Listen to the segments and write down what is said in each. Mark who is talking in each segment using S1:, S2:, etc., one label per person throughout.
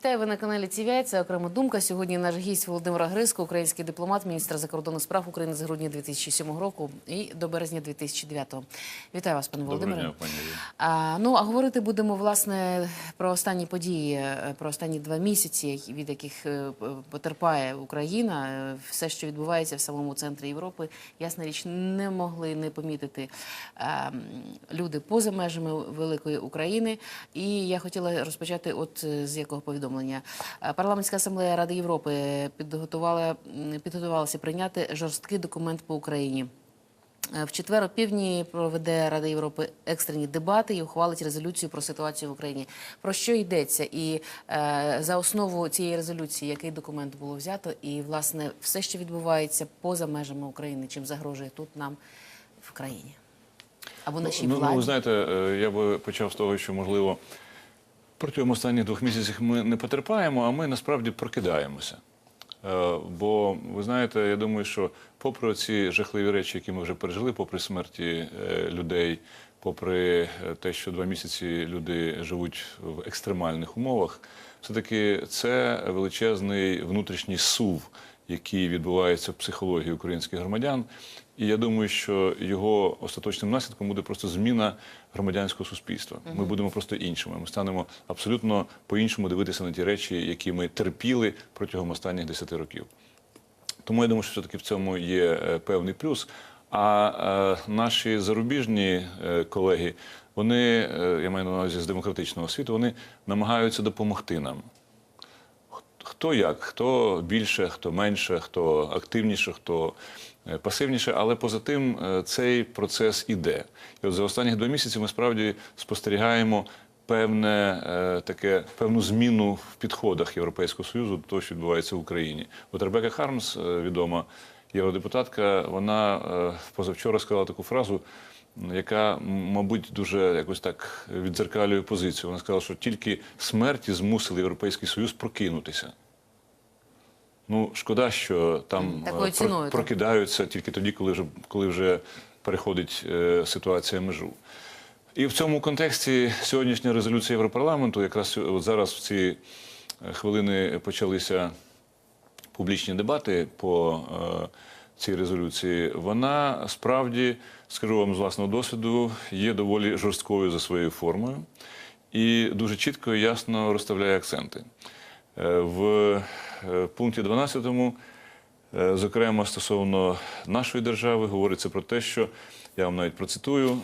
S1: Вітаю ви на каналі ТВІ. Це окрема думка. Сьогодні наш гість Володимир Гриско, український дипломат, міністр закордонних справ України з грудня 2007 року і до березня 2009. Вітаю вас, пане
S2: Доброго
S1: Володимире.
S2: дня, пані.
S1: А, ну а говорити будемо власне про останні події, е, про останні два місяці, від яких е, потерпає Україна. Е, Все, що відбувається в самому центрі Європи, ясна річ, не могли не помітити люди поза межами великої України. І я хотіла розпочати, от з якого повідомлення Е, парламентська асамблея Ради Європи підготувала підготувалася прийняти жорсткий документ по Україні. Е, В четвер опівдні проведе Рада Європи екстрені дебати і ухвалить резолюцію про ситуацію в Україні. Про що йдеться? І е, за основу цієї резолюції який документ було взято, і власне все, що відбувається поза межами України, чим загрожує тут нам в країні або нашій
S2: Ну,
S1: владі.
S2: ну, ви знаєте, е, я би почав з того, що можливо протягом останніх двох місяців ми не потерпаємо, а ми насправді прокидаємося. Е, Бо ви знаєте, я думаю, що попри ці жахливі речі, які ми вже пережили, попри смерті е, людей, попри е, те, що два місяці люди живуть в екстремальних умовах, все-таки це величезний внутрішній сув, який відбувається в психології українських громадян. І я думаю, що його остаточним наслідком буде просто зміна громадянського суспільства. Ми будемо просто іншими. Ми станемо абсолютно по-іншому дивитися на ті речі, які ми терпіли протягом останніх 10 років. Тому я думаю, що все-таки в цьому є е, певний плюс. А е, наші зарубіжні е, колеги, вони, е, я маю на увазі з демократичного світу, вони намагаються допомогти нам. Хто як, хто більше, хто менше, хто активніше, хто е, пасивніше, але поза тим е, цей процес іде. І от за останні два місяці ми справді спостерігаємо певне е, таке певну зміну в підходах Європейського союзу до того, що відбувається в Україні. От Ребека Хармс, відома євродепутатка, вона позавчора сказала таку фразу. Яка, мабуть, дуже якось так віддзеркалює позицію. Вона сказала, що тільки смерті змусили Європейський Союз прокинутися. Ну, шкода, що там
S1: Такою
S2: е,
S1: ціною,
S2: прокидаються тільки тоді, коли вже, коли вже переходить е, ситуація межу. І в цьому контексті сьогоднішня резолюція Європарламенту, якраз от зараз в ці е, хвилини почалися публічні дебати по е, цій резолюції, вона справді, скажу вам з власного досвіду, є доволі жорсткою за своєю формою і дуже чітко і ясно розставляє акценти. Е, В е, пункті 12 Е, Зокрема, стосовно нашої держави, говориться про те, що я вам навіть процитую: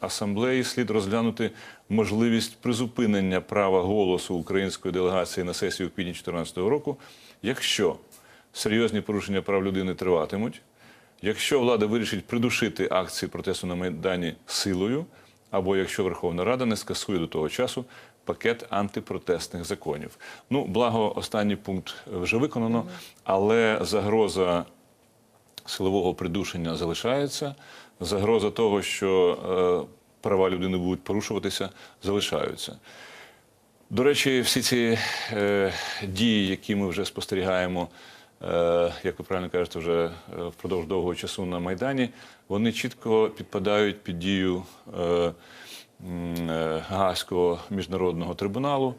S2: асамблеї слід розглянути можливість призупинення права голосу української делегації на сесію в квітні 2014 року, якщо серйозні порушення прав людини триватимуть, якщо влада вирішить придушити акції протесту на Майдані силою, або якщо Верховна Рада не скасує до того часу пакет антипротестних законів. Ну, благо, останній пункт вже виконано, але загроза силового придушення залишається, загроза того, що е, права людини будуть порушуватися, залишаються. До речі, всі ці е, дії, які ми вже спостерігаємо, е, як ви правильно кажете, вже е, впродовж довгого часу на Майдані, вони чітко підпадають під дію е, Гаазького міжнародного трибуналу.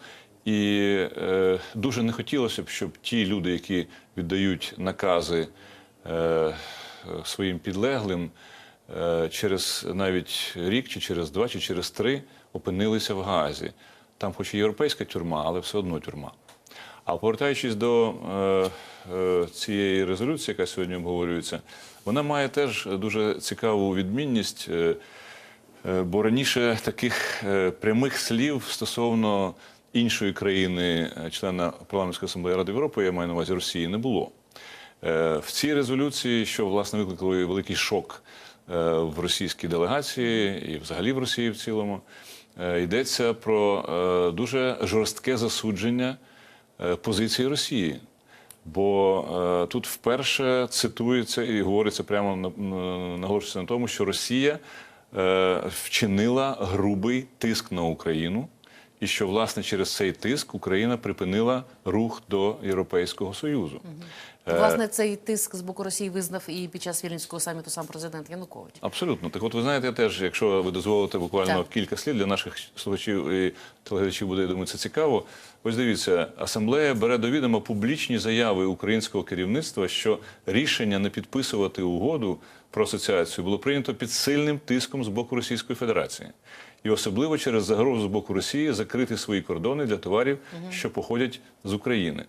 S2: І е, дуже не хотілося б, щоб ті люди, які віддають накази е, е, своїм підлеглим, е, через навіть рік, чи через два, чи через три опинилися в Гаазі. Там, хоч і європейська тюрма, але все одно тюрма. А повертаючись до е, е, цієї резолюції, яка сьогодні обговорюється, вона має теж дуже цікаву відмінність. Е, Е, Бо раніше таких е, прямих слів стосовно іншої країни, е, члена парламентської асамблеї Ради Європи, я маю на увазі Росії, не було. Е, В цій резолюції, що власне викликало великий шок е, в російській делегації і взагалі в Росії в цілому, е, йдеться про е, дуже жорстке засудження е, позиції Росії. Бо е, тут вперше цитується і говориться прямо на- на- наголошується на тому, що Росія е, вчинила грубий тиск на Україну, і що власне через цей тиск Україна припинила рух до Європейського Союзу. Е,
S1: Власне, цей тиск з боку Росії визнав і під час Вільнюського саміту сам президент Янукович.
S2: Абсолютно. Так от ви знаєте, я теж, якщо ви дозволите буквально
S1: Так.
S2: кілька слів для наших слухачів і телеглядачів буде, я думаю, це цікаво. Ось дивіться, асамблея бере до відома публічні заяви українського керівництва, що рішення не підписувати угоду про асоціацію було прийнято під сильним тиском з боку Російської Федерації. І особливо через загрозу з боку Росії закрити свої кордони для товарів, що походять з України.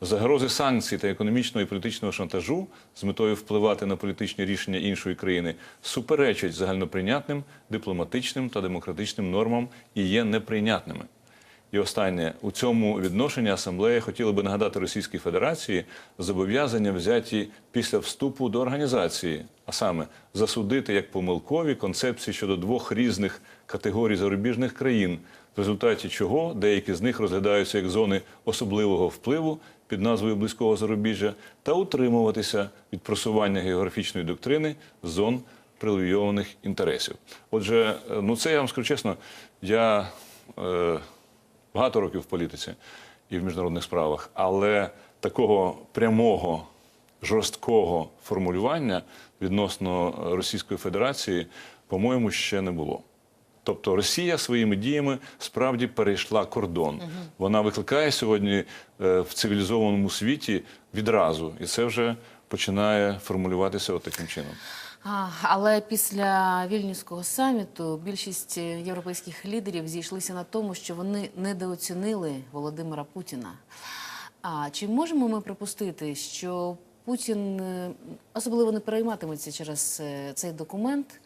S2: Загрози санкцій та економічного і політичного шантажу з метою впливати на політичні рішення іншої країни суперечать загальноприйнятним дипломатичним та демократичним нормам і є неприйнятними. І останнє у цьому відношенні асамблея хотіла би нагадати Російській Федерації зобов'язання взяті після вступу до організації, а саме засудити як помилкові концепції щодо двох різних категорій зарубіжних країн, в результаті чого деякі з них розглядаються як зони особливого впливу під назвою близького зарубіжжя, та утримуватися від просування географічної доктрини зон привілейованих інтересів. Отже, ну це я вам скажу чесно, я е, багато років в політиці і в міжнародних справах, але такого прямого, жорсткого формулювання відносно Російської Федерації, по-моєму, ще не було. Тобто Росія своїми діями справді перейшла кордон. Вона викликає сьогодні е, в цивілізованому світі відразу, і це вже починає формулюватися от таким чином.
S1: Але після вільнюського саміту більшість е, європейських лідерів зійшлися на тому, що вони недооцінили Володимира Путіна. А чи можемо ми припустити, що Путін е, особливо не перейматиметься через е, цей документ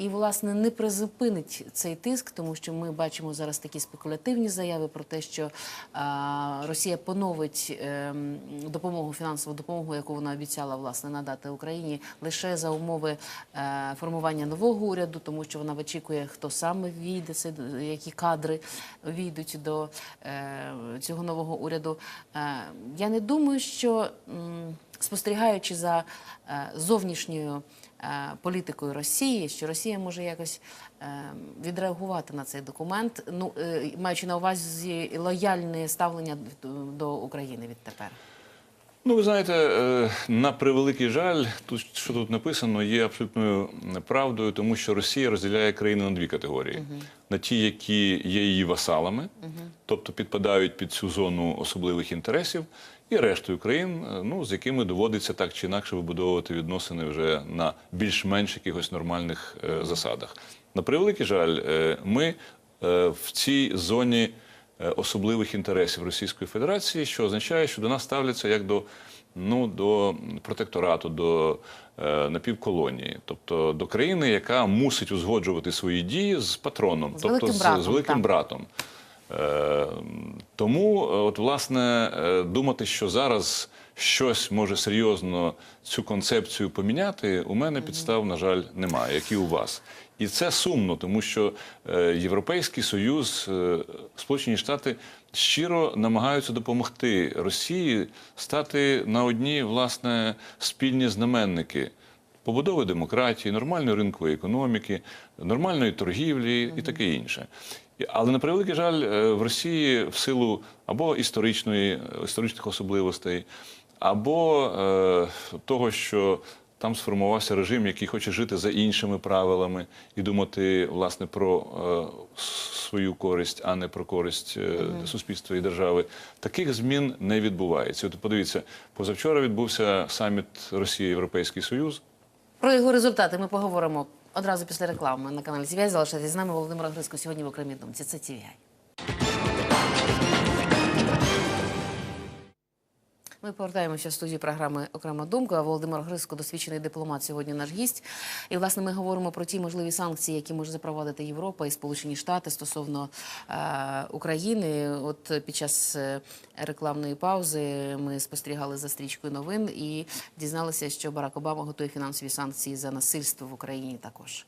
S1: і, власне, не призупинить цей тиск, тому що ми бачимо зараз такі спекулятивні заяви про те, що а, Росія поновить ем, допомогу, фінансову допомогу, яку вона обіцяла власне надати Україні, лише за умови е, формування нового уряду, тому що вона вичікує, хто саме війде, це які кадри війдуть до е, цього нового уряду. Е, я не думаю, що м, спостерігаючи за е, зовнішньою е, політикою Росії, що Росія може якось е, відреагувати на цей документ, ну е, маючи на увазі лояльне ставлення до- України відтепер.
S2: Ну, ви знаєте, е, на превеликий жаль, тут що тут написано, є абсолютною правдою, тому що Росія розділяє країни на дві категорії: на ті, які є її васалами, тобто підпадають під цю зону особливих інтересів, і рештою країн, е, ну з якими доводиться так чи інакше вибудовувати відносини вже на більш-менш якихось нормальних е, засадах. На превеликий жаль, е, ми е, в цій зоні е, особливих інтересів Російської Федерації, що означає, що до нас ставляться як до, ну, до протекторату, до е, напівколонії, тобто до країни, яка мусить узгоджувати свої дії з патроном,
S1: З
S2: тобто
S1: великим
S2: з,
S1: братом,
S2: з великим
S1: так.
S2: братом. Е, Тому, е, от, власне, е, думати, що зараз щось може серйозно цю концепцію поміняти, у мене підстав, на жаль, немає, як і у вас. І це сумно, тому що Європейський Союз, Сполучені Штати щиро намагаються допомогти Росії стати на одні власне спільні знаменники побудови демократії, нормальної ринкової економіки, нормальної торгівлі і таке інше. Але на превеликий жаль, е, в Росії в силу або історичної, історичних особливостей, або е, того, що там сформувався режим, який хоче жити за іншими правилами і думати власне про е, свою користь, а не про користь е, суспільства і держави. Таких змін не відбувається. От подивіться, позавчора відбувся саміт Росія Європейський Союз.
S1: Про його результати ми поговоримо одразу після реклами на каналі TVI. Залишайтесь з нами Володимира Грицько сьогодні в окремій думці. Це TVI. Ми повертаємося в студію програми Окрема думка. Володимир Грицько, досвідчений дипломат, сьогодні наш гість. І власне ми говоримо про ті можливі санкції, які може запровадити Європа і Сполучені Штати стосовно е, України. От під час е, рекламної паузи ми спостерігали за стрічкою новин і дізналися, що Барак Обама готує фінансові санкції за насильство в Україні також.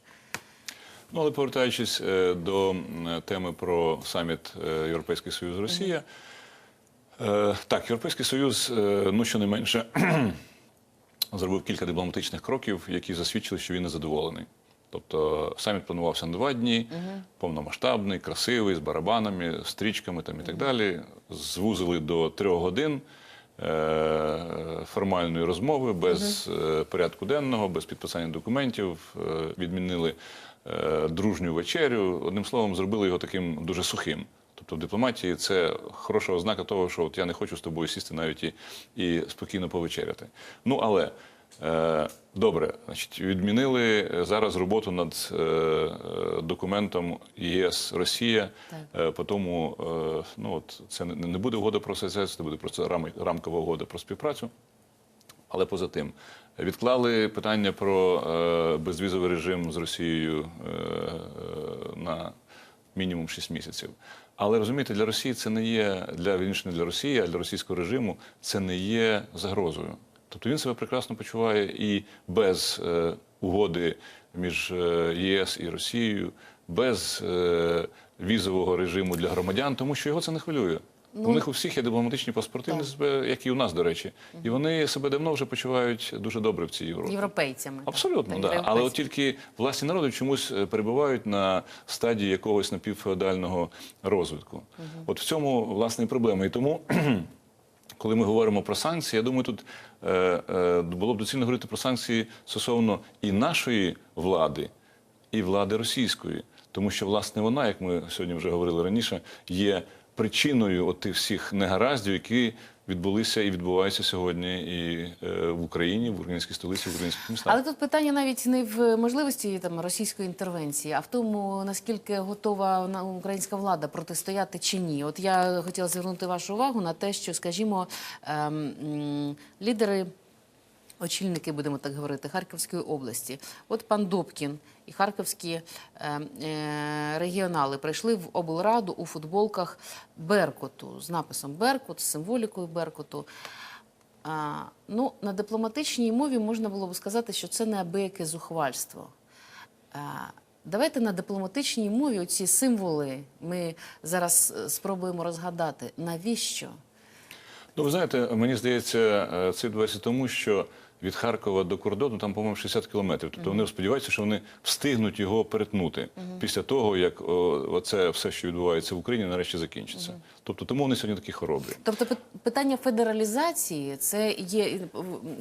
S2: Ну, але повертаючись е, до теми про саміт е, Європейський Союз Росія. Е, Так, Європейський Союз, е, ну щонайменше, зробив кілька дипломатичних кроків, які засвідчили, що він незадоволений. Тобто саміт планувався на два дні, повномасштабний, красивий, з барабанами, стрічками там і так далі. Звузили до трьох годин. е, формальної розмови, без е, порядку денного, без підписання документів, е, відмінили е, дружню вечерю. Одним словом, зробили його таким дуже сухим. Тобто в дипломатії це хороша ознака того, що от я не хочу з тобою сісти навіть і, і спокійно повечеряти. Ну але е, добре, значить, відмінили зараз роботу над е, е, документом ЄС Росія. Е, по тому е, ну от це не, не буде угода про асоціацію, це буде просто рам, рамкова угода про співпрацю. Але поза тим, відклали питання про е, безвізовий режим з Росією е, е, на мінімум 6 місяців. Але розумієте, для Росії це не є для вірніше, не для Росії, а для російського режиму це не є загрозою. Тобто він себе прекрасно почуває і без е, угоди між е, ЄС і Росією, без е, візового режиму для громадян, тому що його це не хвилює. У них у всіх є дипломатичні паспорти, себе, як і у нас, до речі, і вони себе давно вже почувають дуже добре в цій Європі.
S1: Європейцями.
S2: Абсолютно,
S1: Так,
S2: да. Але от тільки власні народи чомусь е, перебувають на стадії якогось напівфеодального розвитку. От в цьому власне і проблема. І тому, коли ми говоримо про санкції, я думаю, тут е, е, було б доцільно говорити про санкції стосовно і нашої влади, і влади російської. Тому що, власне, вона, як ми сьогодні вже говорили раніше, є причиною тих всіх негараздів, які відбулися і відбуваються сьогодні і е, в Україні, в українській столиці, в українських містах.
S1: Але тут питання навіть не в можливості там російської інтервенції, а в тому наскільки готова українська влада протистояти чи ні. От я хотіла звернути вашу увагу на те, що, скажімо, ем, лідери. Очільники, будемо так говорити, Харківської області. От пан Добкін і харківські е, е, регіонали прийшли в облраду у футболках Беркуту з написом Беркут, з символікою Беркуту. А, ну, на дипломатичній мові можна було б сказати, що це неабияке зухвальство. А, давайте на дипломатичній мові оці символи ми зараз е, спробуємо розгадати. Навіщо?
S2: Ну, ви знаєте, мені здається, е, це відбувається тому, що від Харкова до кордону там, по-моєму, 60 кілометрів. Тобто вони сподіваються, що вони встигнуть його перетнути після того, як о, оце все, що відбувається в Україні, нарешті закінчиться. Тобто тому вони сьогодні такі хоробрі.
S1: Тобто питання федералізації це є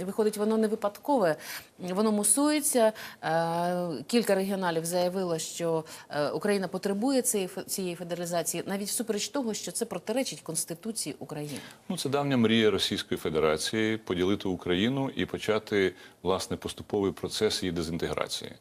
S1: виходить, воно не випадкове, воно мусується. Е, Кілька регіоналів заявило, що е, Україна потребує цієї федералізації, навіть всупереч того, що це протиречить Конституції України.
S2: Ну, це давня мрія Російської Федерації поділити Україну і почати власне поступовий процес її дезінтеграції.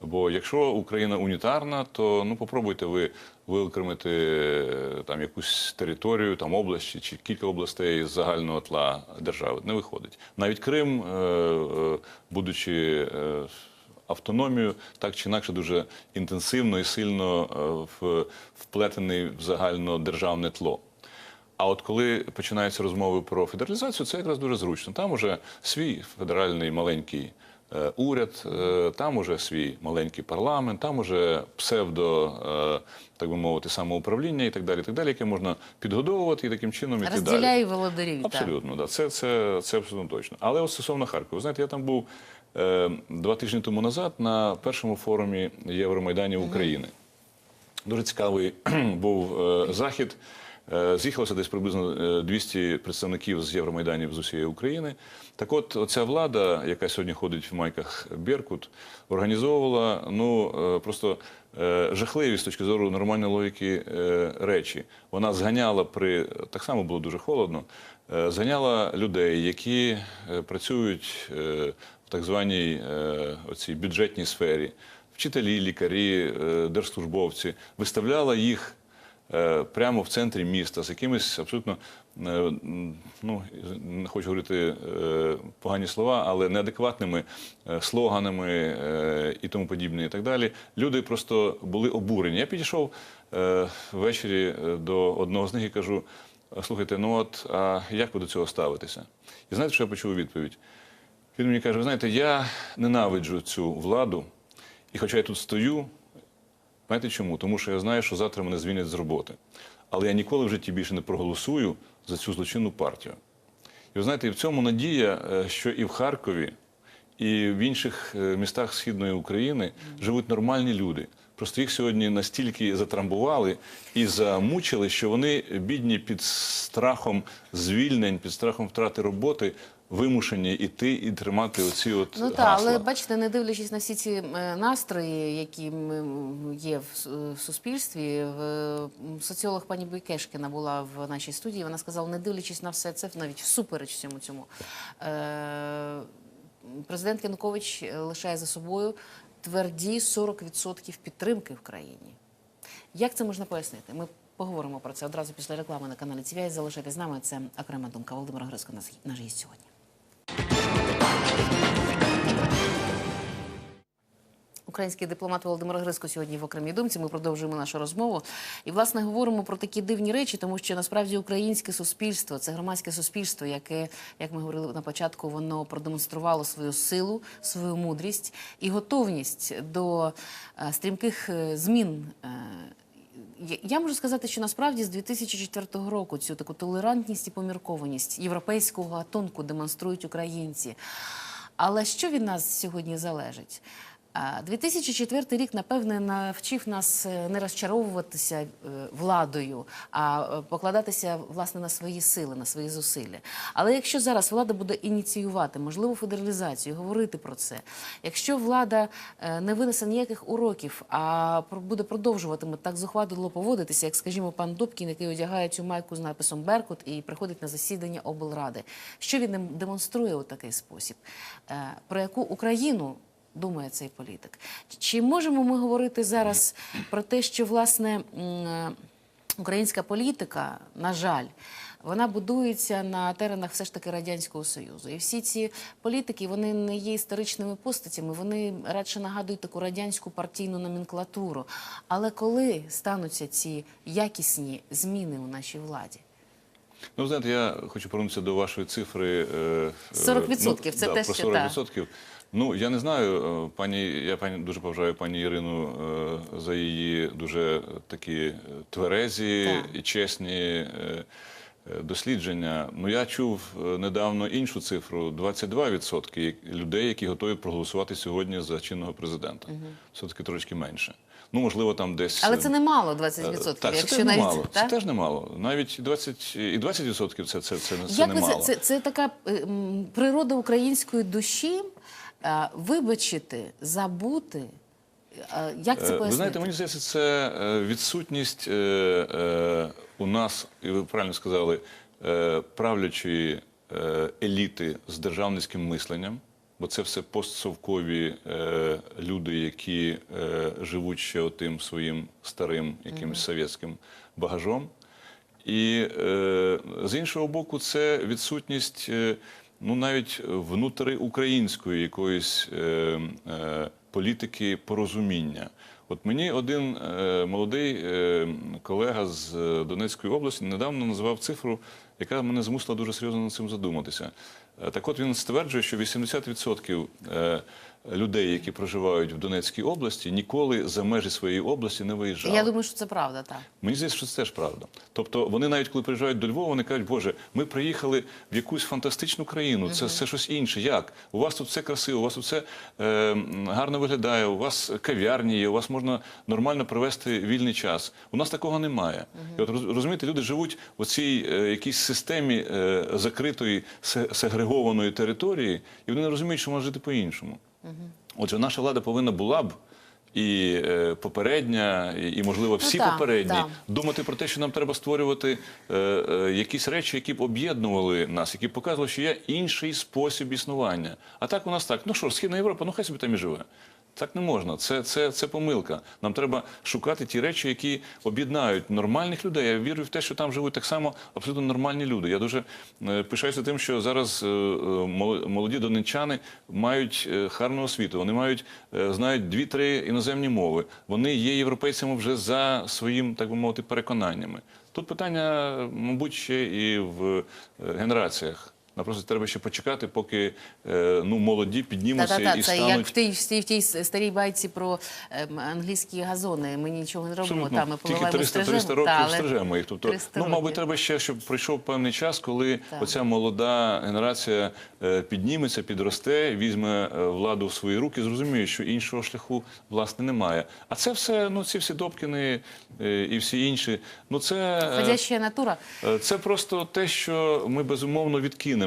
S2: Бо якщо Україна унітарна, то ну попробуйте ви виокремити е, там якусь територію, там область чи- кілька областей з загального тла держави. Не виходить. Навіть Крим, е, е, будучи автономію, так чи інакше дуже інтенсивно і сильно вплетений в загальнодержавне тло. А от коли починаються розмови про федералізацію, це якраз дуже зручно. Там уже свій федеральний маленький е, уряд, е, там уже свій маленький парламент, там уже псевдо, е, так би мовити, самоуправління і так далі, і так далі, яке можна підгодовувати і таким чином іти далі.
S1: Розділяє володарів.
S2: Абсолютно, да. це, це, це абсолютно точно. Але от стосовно Харкова, знаєте, я там був два тижні тому назад на першому форумі Євромайданів України. Дуже цікавий був захід. Е, З'їхалося десь приблизно е, 200 представників з Євромайданів з усієї України. Так от, оця влада, яка сьогодні ходить в майках Беркут, організовувала ну е, просто е, жахливі з точки зору нормальної логіки е, речі. Вона зганяла при так само було дуже холодно. е, Зганяла людей, які е, працюють е, в так званій е, оцій бюджетній сфері, вчителі, лікарі, е, держслужбовці, виставляла їх е, прямо в центрі міста з якимись абсолютно, е, ну, не хочу говорити е, погані слова, але неадекватними е, слоганами е, і тому подібне, і так далі. Люди просто були обурені. Я підійшов е, ввечері е, до одного з них і кажу: слухайте, ну от а як ви до цього ставитеся? І знаєте, що я почув відповідь? Він мені каже: ви знаєте, я ненавиджу цю владу, і хоча я тут стою, знаєте чому? Тому що я знаю, що завтра мене звільнять з роботи. Але я ніколи в житті більше не проголосую за цю злочинну партію. І ви знаєте, і в цьому надія, е, що і в Харкові, і в інших е, містах Східної України живуть нормальні люди, Просто їх сьогодні настільки затрамбували і замучили, що вони бідні під страхом звільнень, під страхом втрати роботи, вимушені іти і тримати оці от
S1: Ну так,
S2: гасла.
S1: але бачите, не дивлячись на всі ці е, настрої, які є в суспільстві, в соціолог пані Бойкешкіна була в нашій студії. Вона сказала, не дивлячись на все це, навіть всупереч всьому цьому. Е, Президент Янукович лишає за собою тверді 40% підтримки в країні. Як це можна пояснити? Ми поговоримо про це одразу після реклами на каналі ТВІ. Залишайтесь з нами. Це окрема думка. Володимир Грицько наш гість сьогодні. Український дипломат Володимир Грицько сьогодні в окремій думці. Ми продовжуємо нашу розмову. І, власне, говоримо про такі дивні речі, тому що насправді українське суспільство це громадське суспільство, яке, як ми говорили на початку, воно продемонструвало свою силу, свою мудрість і готовність до е, стрімких е, змін. Я- можу сказати, що насправді з 2004 року цю таку толерантність і поміркованість європейського гатунку демонструють українці. Але що від нас сьогодні залежить? А, 2004 рік, напевне, навчив нас е, не розчаровуватися е, владою, а е, покладатися власне на свої сили, на свої зусилля. Але якщо зараз влада буде ініціювати можливу федералізацію, говорити про це, якщо влада не винесе ніяких уроків, а буде продовжуватиме так зухвадило поводитися, як, скажімо, пан Добкін, який одягає цю майку з написом Беркут і приходить на засідання облради, що він демонструє у такий спосіб? Про яку Україну думає цей політик? Чи можемо ми говорити зараз про те, що власне е, українська політика, на жаль, вона будується на теренах все ж таки радянського союзу, і всі ці політики вони не є історичними постатями, вони радше нагадують таку радянську партійну номенклатуру. Але коли стануться ці якісні зміни у нашій владі?
S2: Ну, знаєте, я хочу повернутися до вашої цифри. е, е,
S1: 40% це
S2: да,
S1: те,
S2: про
S1: що
S2: 40%. Ну, я не знаю, е, пані, я пані дуже поважаю пані Ірину е, за її дуже такі е, тверезі
S1: Так.
S2: і чесні дослідження. Ну, я чув недавно іншу цифру: 22% як- людей, які готові проголосувати сьогодні за чинного президента. Все-таки трошки менше. Ну, можливо, там десь.
S1: Але це немало
S2: Е,
S1: 20%,
S2: Так, це
S1: якщо
S2: теж
S1: навіть
S2: немало. Це теж немало. Навіть 20, і 20% це, це, це, це
S1: Як
S2: немало.
S1: це, це, це така природа української душі вибачити, забути. Е, Як це
S2: Е,
S1: пояснити?
S2: Ви знаєте, мені здається, це е, відсутність е, е, у нас, і ви правильно сказали, е, правлячої е, еліти з державницьким мисленням, бо це все постсовкові е, люди, які е, живуть ще отим своїм старим якимось совєтським багажом. І е, з іншого боку, це відсутність е, ну навіть внутриукраїнської якоїсь е, е, політики порозуміння. От мені один е, молодий е, колега з е, Донецької області недавно назвав цифру, яка мене змусила дуже серйозно над цим задуматися. Е, Так от він стверджує, що 80% е, людей, які проживають в Донецькій області, ніколи за межі своєї області не виїжджали.
S1: Я думаю, що це правда, так.
S2: Мені здається, що це теж правда. Тобто вони навіть коли приїжджають до Львова, вони кажуть, Боже, ми приїхали в якусь фантастичну країну. Це, це щось інше. Як? У вас тут все красиво, у вас тут все е, гарно виглядає, у вас кав'ярні є, у вас можна нормально провести вільний час. У нас такого немає. І от розумієте, люди живуть у цій е, якійсь системі е, закритої сегрегованої території, і вони не розуміють, що можна жити по-іншому. Отже, наша влада повинна була б. І е, попередня, і, можливо всі
S1: так,
S2: попередні
S1: та.
S2: думати про те, що нам треба створювати е, е, якісь речі, які б об'єднували нас, які б показували, що є інший спосіб існування. А так у нас так. Ну що ж, Східна Європа, ну хай собі там і живе. Так не можна. Це, це, це помилка. Нам треба шукати ті речі, які об'єднають нормальних людей. Я вірю в те, що там живуть так само абсолютно нормальні люди. Я дуже е, пишаюся тим, що зараз е, е, молоді донеччани мають гарну освіту. Вони мають знають дві-три іноземні мови. Вони є європейцями вже за своїм, так би мовити, переконаннями. Тут питання, мабуть, ще і в е, Напросто треба ще почекати, поки е, ну молоді піднімуться
S1: Та-та-та,
S2: і
S1: це
S2: стануть.
S1: як в тій, в тій, в тій старій байці про ем, англійські газони. Ми нічого не робимо, там ми
S2: Тільки 300-300 років
S1: Та, але
S2: стрижемо їх. Тобто, ну, мабуть,
S1: років.
S2: треба ще, щоб пройшов певний час, коли
S1: Так.
S2: оця молода генерація е, підніметься, підросте, візьме е, владу в свої руки, зрозуміє, що іншого шляху власне немає. А це все, ну ці всі Добкіни і всі інші, ну це.
S1: Ходяча натура.
S2: Це просто те, що ми безумовно відкинемо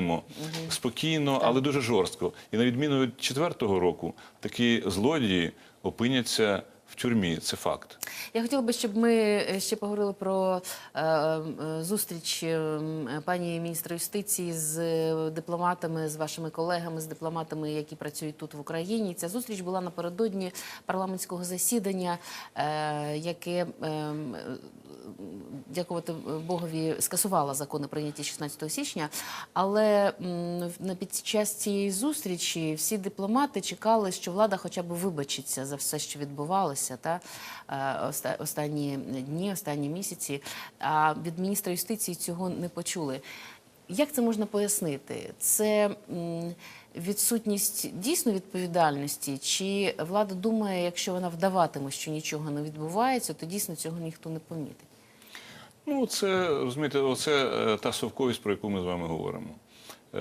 S2: спокійно, але дуже жорстко. І на відміну від четвертого року, такі злодії опиняться в тюрмі. Це факт.
S1: Я хотіла би, щоб ми е, ще поговорили про е, е, зустріч е, пані міністра юстиції з дипломатами, з вашими колегами, з дипломатами, які працюють тут в Україні. Ця зустріч була напередодні парламентського засідання, е, яке е, дякувати Богові, скасувала закони прийняті 16 січня. Але на під час цієї зустрічі всі дипломати чекали, що влада хоча б вибачиться за все, що відбувалося, та е, останні дні, останні місяці. А від міністра юстиції цього не почули. Як це можна пояснити? Це відсутність дійсно відповідальності, чи влада думає, якщо вона вдаватиме, що нічого не відбувається, то дійсно цього ніхто не помітить.
S2: Ну, це розумієте, оце е, та совковість, про яку ми з вами говоримо. Е,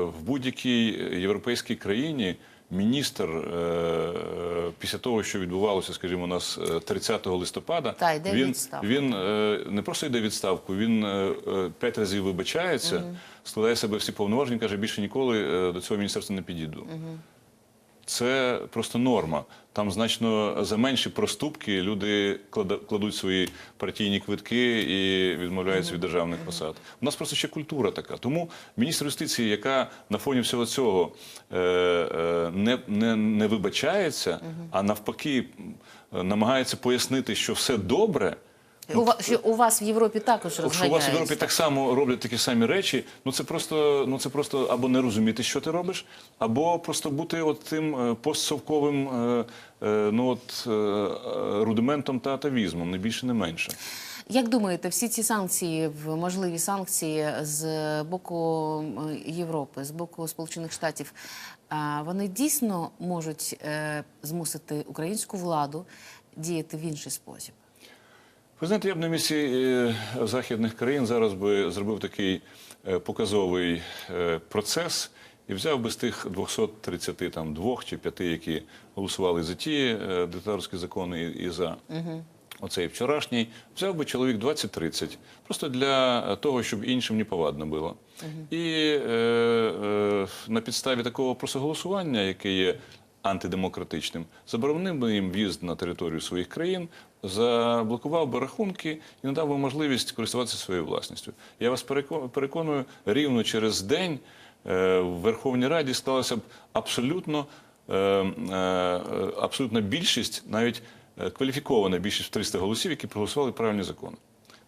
S2: В будь-якій європейській країні міністр е, е, після того, що відбувалося, скажімо, у нас е, 30 листопада,
S1: Та, йде
S2: він,
S1: відставку.
S2: він е, не просто йде відставку, він е, е, п'ять разів вибачається, складає себе всі повноваження, каже, більше ніколи е, до цього міністерства не підійду. Це просто норма. Там значно за менші проступки люди кладуть свої партійні квитки і відмовляються від державних посад. У нас просто ще культура така. Тому міністр юстиції, яка на фоні всього цього е, е, не, не, не вибачається, а навпаки намагається пояснити, що все добре.
S1: У вас, що у вас в Європі також
S2: Якщо у вас в. Європі так само роблять такі самі речі, ну це просто, ну це просто або не розуміти, що ти робиш, або просто бути от тим е, постсовковим е, е, ну от е, е, рудиментом та атавізмом, не більше, не менше.
S1: Як думаєте, всі ці санкції, можливі санкції з боку Європи, з боку Сполучених Штатів, вони дійсно можуть е, змусити українську владу діяти в інший спосіб?
S2: Ви знаєте, я б на місці е, західних країн зараз би зробив такий е, показовий е, процес і взяв би з тих 232 чи 5, які голосували за ті диктаторські закони і, за оцей вчорашній, взяв би чоловік 20-30, просто для того, щоб іншим не повадно було. І е, е, на підставі такого просто голосування, яке є антидемократичним, заборонив би їм в'їзд на територію своїх країн, заблокував би рахунки і надав би можливість користуватися своєю власністю. Я вас переко- переконую, рівно через день е, в Верховній Раді сталася б абсолютно, е, е, абсолютна більшість, навіть кваліфікована більшість в 300 голосів, які проголосували правильні закони.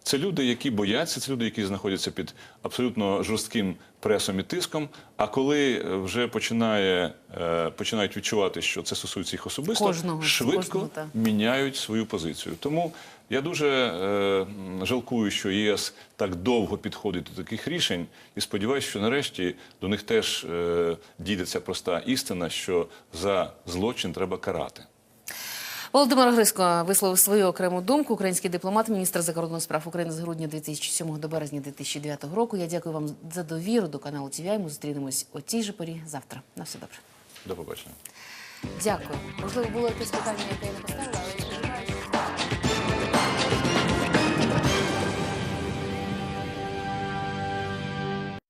S2: Це люди, які бояться, це люди, які знаходяться під абсолютно жорстким пресом і тиском. А коли е, вже починає, е, починають відчувати, що це стосується їх особисто,
S1: Кожного,
S2: швидко
S1: кожного,
S2: міняють свою позицію. Тому я дуже е, жалкую, що ЄС так довго підходить до таких рішень, і сподіваюся, що нарешті до них теж е, дійде ця проста істина, що за злочин треба карати.
S1: Володимир Гриско висловив свою окрему думку. Український дипломат, міністр закордонних справ України з грудня 2007 до березня 2009 року. Я дякую вам за довіру до каналу ТВІ. Ми зустрінемось о тій же порі завтра. На все добре.
S2: До побачення.
S1: Дякую. Можливо, було якесь питання, яке я не поставила, але.